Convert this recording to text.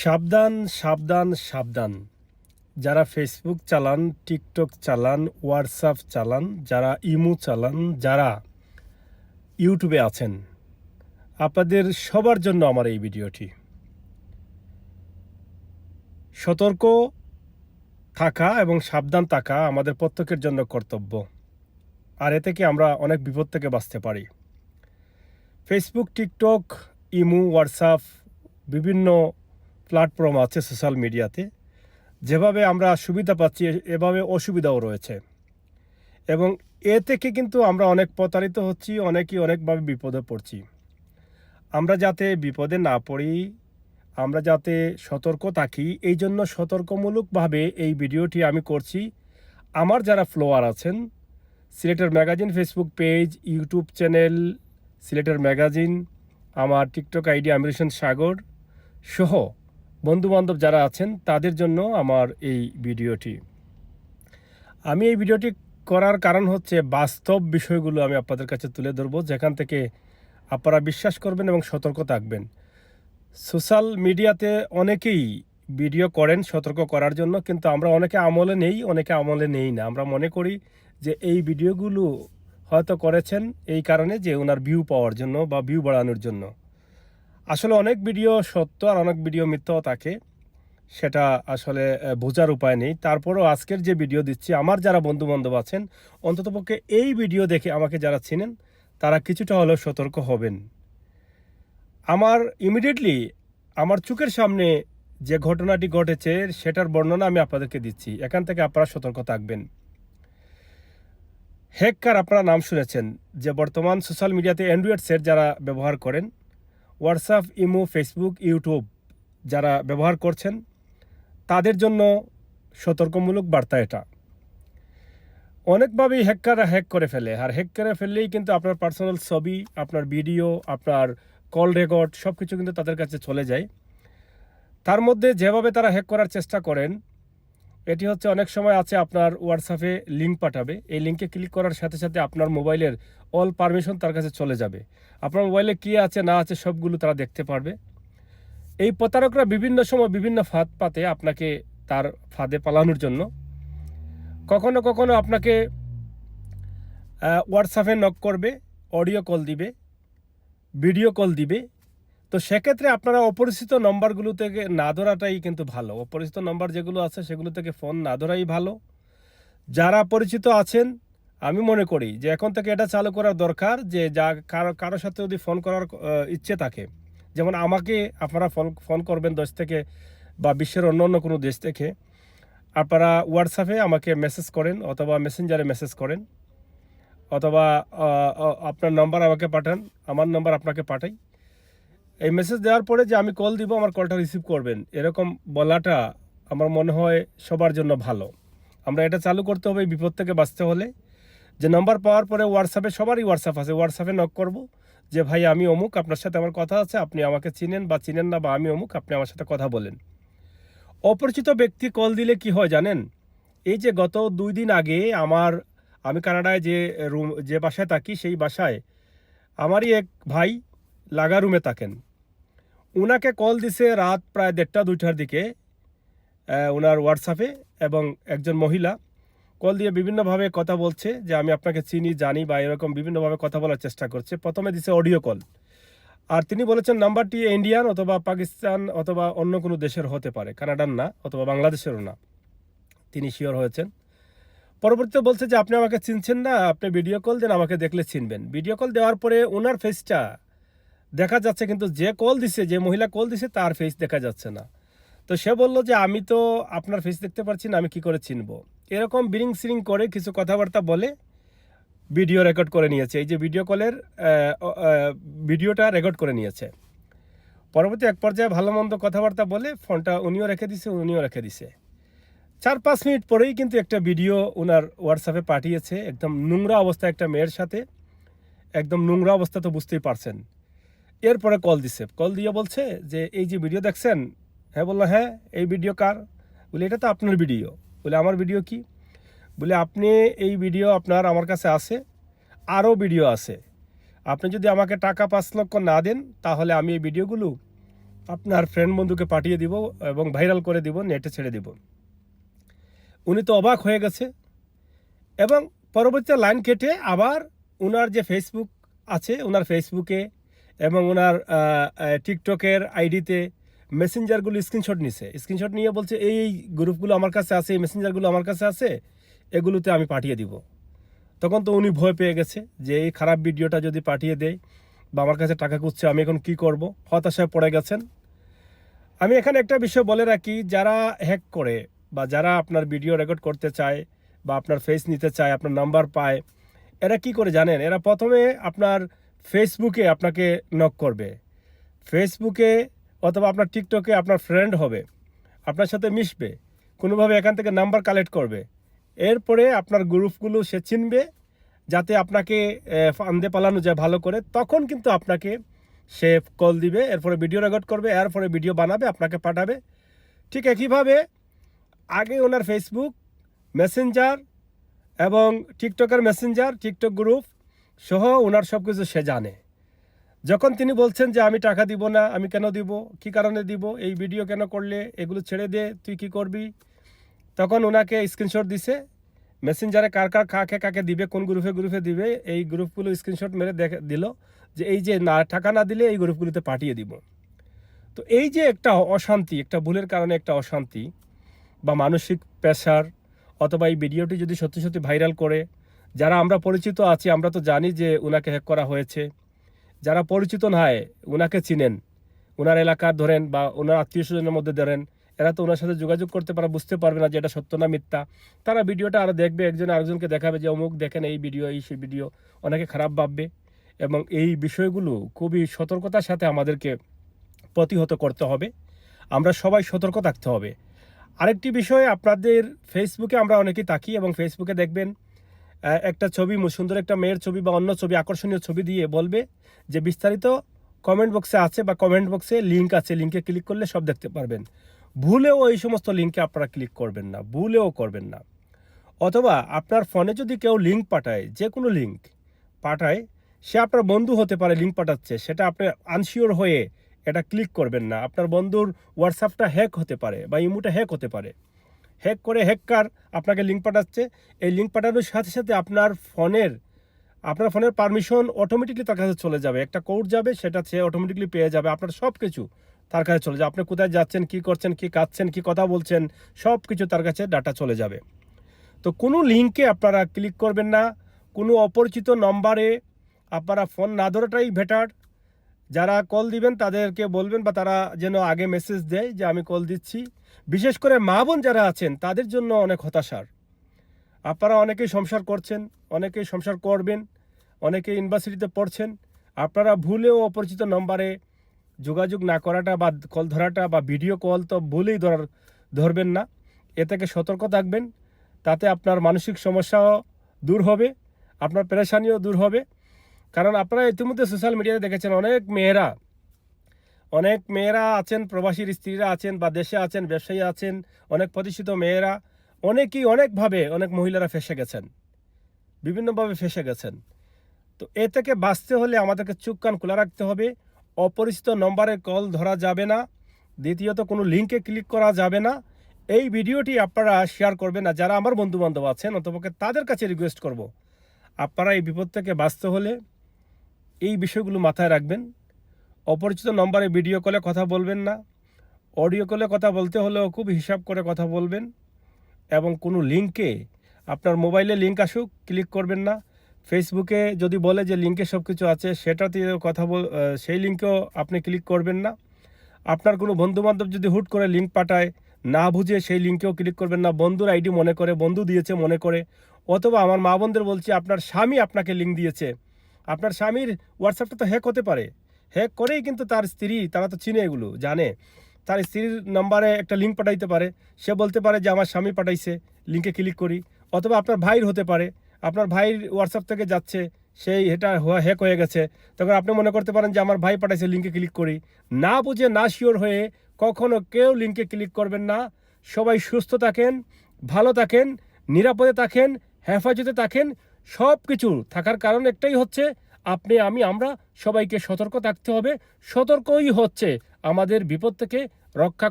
সাবধান সাবধান সাবধান। যারা ফেসবুক চালান টিকটক চালান হোয়াটসঅ্যাপ চালান, যারা ইমো চালান, যারা ইউটিউবে আছেন, আপনাদের সবার জন্য আমার এই ভিডিওটি। সতর্ক থাকা এবং সাবধান থাকা আমাদের প্রত্যেকের জন্য কর্তব্য। আর এ থেকে আমরা অনেক বিপদ থেকে বাঁচতে পারি। ফেসবুক টিকটক ইমু হোয়াটসঅ্যাপ বিভিন্ন প্ল্যাটফর্ম আছে সোশ্যাল মিডিয়াতে। যেভাবে আমরা সুবিধা পাচ্ছি, এভাবে অসুবিধাও রয়েছে। এবং এ থেকে কিন্তু আমরা অনেক প্রতারিত হচ্ছি, অনেকেই অনেকভাবে বিপদে পড়ছি। আমরা যাতে বিপদে না পড়ি, আমরা যাতে সতর্ক থাকি, এই জন্য সতর্কমূলকভাবে এই ভিডিওটি আমি করছি। আমার যারা ফ্লোয়ার আছেন, সিলেটের magazine Facebook page, YouTube channel, সিলেটের ম্যাগাজিন, আমার টিকটক আইডি আমির সাগর সহ বন্ধুবান্ধব যারা আছেন, তাদের জন্য আমার এই ভিডিওটি। আমি এই ভিডিওটি করার কারণ হচ্ছে বাস্তব বিষয়গুলো আমি আপনাদের কাছে তুলে ধরবো, যেখান থেকে আপনারা বিশ্বাস করবেন এবং সতর্ক থাকবেন। সোশ্যাল মিডিয়াতে অনেকেই ভিডিও করেন সতর্ক করার জন্য, কিন্তু আমরা অনেকে আমলে নেই, অনেকে আমলে নেই না। আমরা মনে করি যে এই ভিডিওগুলো হয়তো করেছেন এই কারণে যে ওনার ভিউ পাওয়ার জন্য বা ভিউ বাড়ানোর জন্য। আসলে অনেক ভিডিও সত্য আর অনেক ভিডিও মিথ্যাও থাকে। সেটা আসলে বোঝার উপায় নেই। তারপরেও আজকের যে ভিডিও দিচ্ছি, আমার যারা বন্ধু বান্ধব আছেন, অন্ততপক্ষে এই ভিডিও দেখে আমাকে যারা চিনেন, তারা কিছুটা হলেও সতর্ক হবেন। আমার ইমিডিয়েটলি আমার চোখের সামনে যে ঘটনাটি ঘটেছে, সেটার বর্ণনা আমি আপনাদেরকে দিচ্ছি। এখান থেকে আপনারা সতর্ক থাকবেন। হ্যাকার আপনারা নাম শুনেছেন, যে বর্তমান সোশ্যাল মিডিয়াতে অ্যান্ড্রয়েড সেট যারা ব্যবহার করেন হোয়াটসঅ্যাপ, ইমো, ফেসবুক, ইউটিউব যারা ব্যবহার করছেন, তাদের জন্য সতর্কমূলক বার্তা এটা। অনেকভাবেই হ্যাকাররা হ্যাক করে ফেলে, আর হ্যাক করে ফেললেই কিন্তু আপনার পার্সোনাল ছবি, আপনার ভিডিও, আপনার কল রেকর্ড সব কিছু কিন্তু তাদের কাছে চলে যায়। তার মধ্যে যেভাবে তারা হ্যাক করার চেষ্টা করেন, এটি হচ্ছে অনেক সময় আছে আপনার হোয়াটসঅ্যাপে লিঙ্ক পাঠাবে। এই লিঙ্কে ক্লিক করার সাথে সাথে আপনার মোবাইলের অল পারমিশন তার কাছে চলে যাবে। আপনার মোবাইলে কী আছে, না আছে সবগুলো তারা দেখতে পারবে। এই প্রতারকরা বিভিন্ন সময় বিভিন্ন ফাঁদ পাতে আপনাকে তার ফাঁদে পালানোর জন্য। কখনো কখনো আপনাকে হোয়াটসঅ্যাপে নক করবে অডিও কল দিবে ভিডিও কল দিবে। তো সেক্ষেত্রে আপনারা অপরিচিত নম্বরগুলো থেকে না ধরাটাই কিন্তু ভালো। অপরিচিত নম্বর যেগুলো আছে সেগুলো থেকে ফোন না ধরাই ভালো। যারা পরিচিত আছেন আমি মনে করি যে এখন থেকে এটা চালু করার দরকার যে যা কারও কারোর সাথে যদি ফোন করার ইচ্ছে থাকে, যেমন আমাকে আপনারা ফোন ফোন করবেন দেশ থেকে বা বিশ্বের অন্য অন্য কোনো দেশ থেকে, আপনারা হোয়াটসঅ্যাপে আমাকে মেসেজ করেন অথবা মেসেঞ্জারে মেসেজ করেন, অথবা আপনার নাম্বার আমাকে পাঠান, আমার নাম্বার আপনাকে পাঠাই। এই মেসেজ দেওয়ার পরে যে আমি কল দিব, আমার কলটা রিসিভ করবেন, এরকম বলাটা আমার মনে হয় সবার জন্য ভালো। আমরা এটা চালু করতে হবে বিপদ থেকে বাঁচতে হলে। যে নাম্বার পাওয়ার পরে হোয়াটসঅ্যাপে সবারই হোয়াটসঅ্যাপ আছে। হোয়াটসঅ্যাপে নক করব যে, ভাই, আমি অমুক, আপনার সাথে আমার কথা আছে, আপনি আমাকে চিনেন বা চিনেন না বা আমি অমুক, আপনি আমার সাথে কথা বলেন। অপরিচিত ব্যক্তি কল দিলে কি হয় জানেন? এই যে গত দুই দিন আগে আমার, আমি কানাডায় যে রুম যে বাসায় থাকি, সেই বাসায় আমারই এক ভাই লাগা রুমে থাকেন। ওনাকে কল দিছে রাত প্রায় দেড়টা, দুইটার দিকে ওনার হোয়াটসঅ্যাপে এবং একজন মহিলা। কল দিয়ে বিভিন্নভাবে কথা বলছে যে আমি আপনাকে চিনি, জানি বা এরকম বিভিন্নভাবে কথা বলার চেষ্টা করছে। প্রথমে দিছে অডিও কল। আর তিনি বলেছেন, নাম্বারটি ইন্ডিয়ান অথবা পাকিস্তান অথবা অন্য কোনো দেশের হতে পারে, কানাডার না অথবা বাংলাদেশেরও না। তিনি শিওর হয়েছেন। পরবর্তীতে বলছে যে, আপনি আমাকে চিনছেন না, আপনি ভিডিও কল দেন, আমাকে দেখলে চিনবেন। ভিডিও কল দেওয়ার পরে ওনার ফেসটা দেখা যাচ্ছে, কিন্তু যে কল দিছে, যে মহিলা কল দিছে, তার ফেস দেখা যাচ্ছে না। তো সে বলল যে, আমি তো আপনার ফেস দেখতে পারছি না, আমি কি করে চিনবো? এরকম বিরিং সিরিং করে কিছু কথাবার্তা বলে ভিডিও রেকর্ড করে নিয়েছে। এই যে ভিডিও কলের ভিডিওটা রেকর্ড করে নিয়েছে। পরবর্তী এক পর্যায়ে ভালো মন্দ কথাবার্তা বলে ফোনটা উনিও রেখে দিছে, উনিও রেখে দিছে। চার পাঁচ মিনিট পরেই কিন্তু একটা ভিডিও ওনার হোয়াটসঅ্যাপে পাঠিয়েছে, একদম নোংরা অবস্থা একটা মেয়ের সাথে। একদম নোংরা অবস্থা তো বুঝতেই পারছেন। এরপরে কল দিছে। কল দিয়ে বলছে যে, এই যে ভিডিও দেখছেন? হ্যাঁ বলল হ্যাঁ এই ভিডিও কার? বলে, এটা তো আপনার ভিডিও। বলে, আমার ভিডিও কি? বলে, আপনি এই ভিডিও আপনার আমার কাছে আছে, আরও ভিডিও আছে। আপনি যদি আমাকে টাকা পাঁচ লক্ষ না দেন, তাহলে আমি এই ভিডিওগুলো আপনার ফ্রেন্ড বন্ধুকে পাঠিয়ে দিব এবং ভাইরাল করে দিব নেটে ছেড়ে দিব। উনি তো অবাক হয়ে গেছে এবং পরবর্তীতে লাইন কেটে আবার ওনার যে ফেসবুক আছে ওনার ফেসবুকে এবং ওনার টিকটকের আইডিতে মেসেঞ্জারগুলো স্ক্রিনশট নিছে। স্ক্রিনশট নিয়ে বলছে, এই এই গ্রুপগুলো আমার কাছে আছে, এই মেসেঞ্জারগুলো আমার কাছে আছে, এগুলোতে আমি পাঠিয়ে দিব। তখন তো উনি ভয় পেয়ে গেছে যে, এই খারাপ ভিডিওটা যদি পাঠিয়ে দেয় বা আমার কাছে টাকা খুঁজছে, আমি এখন কি করব? হতাশায় পড়ে গেছেন। আমি এখানে একটা বিষয় বলে রাখি, যারা হ্যাক করে বা যারা আপনার ভিডিও রেকর্ড করতে চায় বা আপনার ফেস নিতে চায়, আপনার নাম্বার পায়, এরা কি করে জানেন? এরা প্রথমে আপনার ফেসবুকে আপনাকে নক করবে। ফেসবুকে অথবা আপনার টিকটকে আপনার ফ্রেন্ড হবে, আপনার সাথে মিশবে, কোনোভাবে এখান থেকে নাম্বার কালেক্ট করবে। এরপরে আপনার গ্রুপগুলো সে চিনবে, যাতে আপনাকে ফান্দে পালানো যায় ভালো করে। তখন কিন্তু আপনাকে সে কল দিবে, এরপরে ভিডিও রেকর্ড করবে, এরপরে ভিডিও বানাবে, আপনাকে পাঠাবে। ঠিক একইভাবে আগে ওনার ফেসবুক মেসেঞ্জার এবং টিকটকের মেসেঞ্জার টিকটক গ্রুপ সহ ওনার সব কিছু সে জানে। যখন তিনি বলছেন যে আমি টাকা দিব না, আমি কেন দিব, কি কারণে দিব, এই ভিডিও কেন করলে, এগুলো ছেড়ে দে, তুই কি করবি? তখন ওনাকে স্ক্রিনশট দিছে। মেসেঞ্জারে কার কার কাকে কাকে দিবে, কোন গ্রুপে গ্রুপে দিবে, এই গ্রুপগুলো স্ক্রিনশট মেরে দেখে দিল যে এই যে না, টাকা না দিলে এই গ্রুপগুলোতে পাঠিয়ে দিব। তো এই যে একটা অশান্তি, একটা ভুলের কারণে একটা অশান্তি বা মানসিক প্রেশার অথবা এই ভিডিওটি যদি সত্যি সত্যি ভাইরাল করে, যারা আমরা পরিচিত আছি, আমরা তো জানি যে ওনাকে হ্যাক করা হয়েছে। যারা পরিচিত নয় ওনাকে চিনেন। ওনার এলাকার ধরেন বা ওনার আত্মীয় স্বজনের মধ্যে ধরেন, এরা তো ওনার সাথে যোগাযোগ করতে পারে, বুঝতে পারবে না যে এটা সত্য না মিথ্যা। তারা ভিডিওটা আরও দেখবে, একজন আরেকজনকে দেখাবে যে অমুক দেখেন এই ভিডিও, এই সেই ভিডিও, অনেকে খারাপ ভাববে। এবং এই বিষয়গুলো খুবই সতর্কতার সাথে আমাদেরকে প্রতিহত করতে হবে। আমরা সবাই সতর্ক থাকতে হবে। আরেকটি বিষয়ে, আপনাদের ফেসবুকে আমরা অনেকেই তাকি এবং ফেসবুকে দেখবেন একটা ছবি সুন্দর একটা মেয়ের ছবি বা অন্য ছবি, আকর্ষণীয় ছবি দিয়ে বলবে যে বিস্তারিত কমেন্ট বক্সে আছে বা কমেন্ট বক্সে লিঙ্ক আছে। লিঙ্কে ক্লিক করলে সব দেখতে পারবেন। ভুলেও এই সমস্ত লিঙ্কে আপনারা ক্লিক করবেন না, ভুলেও করবেন না। অথবা আপনার ফোনে যদি কেউ লিঙ্ক পাঠায়, যে কোনো লিঙ্ক পাঠায়, সে আপনার বন্ধু হতে পারে লিঙ্ক পাঠাচ্ছে, সেটা আপনি আনশিওর হয়ে এটা ক্লিক করবেন না। আপনার বন্ধুর হোয়াটসঅ্যাপটা হ্যাক হতে পারে বা ইমোটা হ্যাক হতে পারে। হ্যাক করে হ্যাককার আপনাকে লিঙ্ক পাঠাচ্ছে। এই লিঙ্ক পাঠানোর সাথে সাথে আপনার ফোনের আপনার ফোনের পারমিশন অটোমেটিকলি তার কাছে চলে যাবে। একটা কোড যাবে, সেটা সে অটোমেটিকলি পেয়ে যাবে। আপনার সব কিছু তার কাছে চলে যাবে। আপনি কোথায় যাচ্ছেন, কি করছেন, কি কাচ্ছেন কি কথা বলছেন সব কিছু তার কাছে ডাটা চলে যাবে। তো কোনো লিঙ্কে আপনারা ক্লিক করবেন না। কোনো অপরিচিত নম্বরে আপনারা ফোন না ধরাটাই বেটার যারা কল দিবেন, তাদেরকে বলবেন বা তারা যেন আগে মেসেজ দেয় যে আমি কল দিচ্ছি। বিশেষ করে মা বোন যারা আছেন, তাদের জন্য অনেক হতাশার। আপনারা অনেকেই সংসার করছেন, অনেকেই সংসার করবেন অনেকে ইউনিভার্সিটিতে পড়ছেন। আপনারা ভুলেও অপরিচিত নম্বরে যোগাযোগ না করাটা বা কল ধরাটা বা ভিডিও কল তো ভুলেই ধরার, ধরবেন না। এ থেকে সতর্ক থাকবেন, তাতে আপনার মানসিক সমস্যাও দূর হবে, আপনার পেরেশানিও দূর হবে। কারণ আপনারা ইতিমধ্যে সোশ্যাল মিডিয়াতে দেখেছেন, অনেক মেয়েরা অনেক মেয়েরা আছেন, প্রবাসীর স্ত্রীরা আছেন বা দেশে আছেন, ব্যবসায়ী আছেন, অনেক প্রতিষ্ঠিত মেয়েরা, অনেকেই অনেকভাবে অনেক মহিলারা ফেসে গেছেন, বিভিন্নভাবে ফেসে গেছেন। তো এ থেকে বাঁচতে হলে আমাদেরকে চুপ কান খোলা রাখতে হবে, অপরিচিত নম্বরে কল ধরা যাবে না, দ্বিতীয়ত কোনো লিঙ্কে ক্লিক করা যাবে না। এই ভিডিওটি আপনারা শেয়ার করবেন না যারা আমার বন্ধু বান্ধব আছেন, অন্তপক্ষে তাদের কাছে রিকোয়েস্ট করব, আপনারা এই বিপদ থেকে বাঁচতে হলে এই বিষয়গুলো মাথায় রাখবেন। অপরিচিত নম্বরে ভিডিও কলে কথা বলবেন না। অডিও কলে কথা বলতে হলেও খুব হিসাব করে কথা বলবেন এবং কোনো লিঙ্কে আপনার মোবাইলে লিঙ্ক আসুক ক্লিক করবেন না। ফেসবুকে যদি বলে যে লিঙ্কে সব কিছু আছে, সেটাতে কথা বল সেই লিঙ্কেও আপনি ক্লিক করবেন না। আপনার কোনো বন্ধু বান্ধব যদি হুট করে লিঙ্ক পাঠায়, না বুঝে সেই লিঙ্কেও ক্লিক করবেন না। বন্ধুর আইডি মনে করে, বন্ধু দিয়েছে মনে করে। অথবা আমার মা বোনদের বলছি, আপনার স্বামী আপনাকে লিঙ্ক দিয়েছে। আপনার স্বামীর হোয়াটসঅ্যাপটা তো হ্যাক হতে পারে। হ্যাক করেই কিন্তু তার স্ত্রী, তারা তো চিনে এগুলো, জানে। তার স্ত্রীর নাম্বারে একটা লিঙ্ক পাঠাইতে পারে। সে বলতে পারে যে, আমার স্বামী পাঠাইছে লিঙ্কে ক্লিক করি। অথবা আপনার ভাইয়ের হতে পারে। আপনার ভাইয়ের হোয়াটসঅ্যাপ থেকে যাচ্ছে, সেই এটা হ্যাক হয়ে গেছে। তখন আপনি মনে করতে পারেন যে, আমার ভাই পাঠাইছে লিঙ্কে ক্লিক করি। না বুঝে, না শিওর হয়ে কখনও কেউ লিঙ্কে ক্লিক করবেন না। সবাই সুস্থ থাকেন, ভালো থাকেন, নিরাপদে থাকেন, হেফাজতে থাকেন। সব কিছু থাকার কারণ একটাই হচ্ছে, আপনি, আমি, আমরা সবাইকে সতর্ক থাকতে হবে। সতর্কই হচ্ছে আমাদের বিপদ থেকে রক্ষা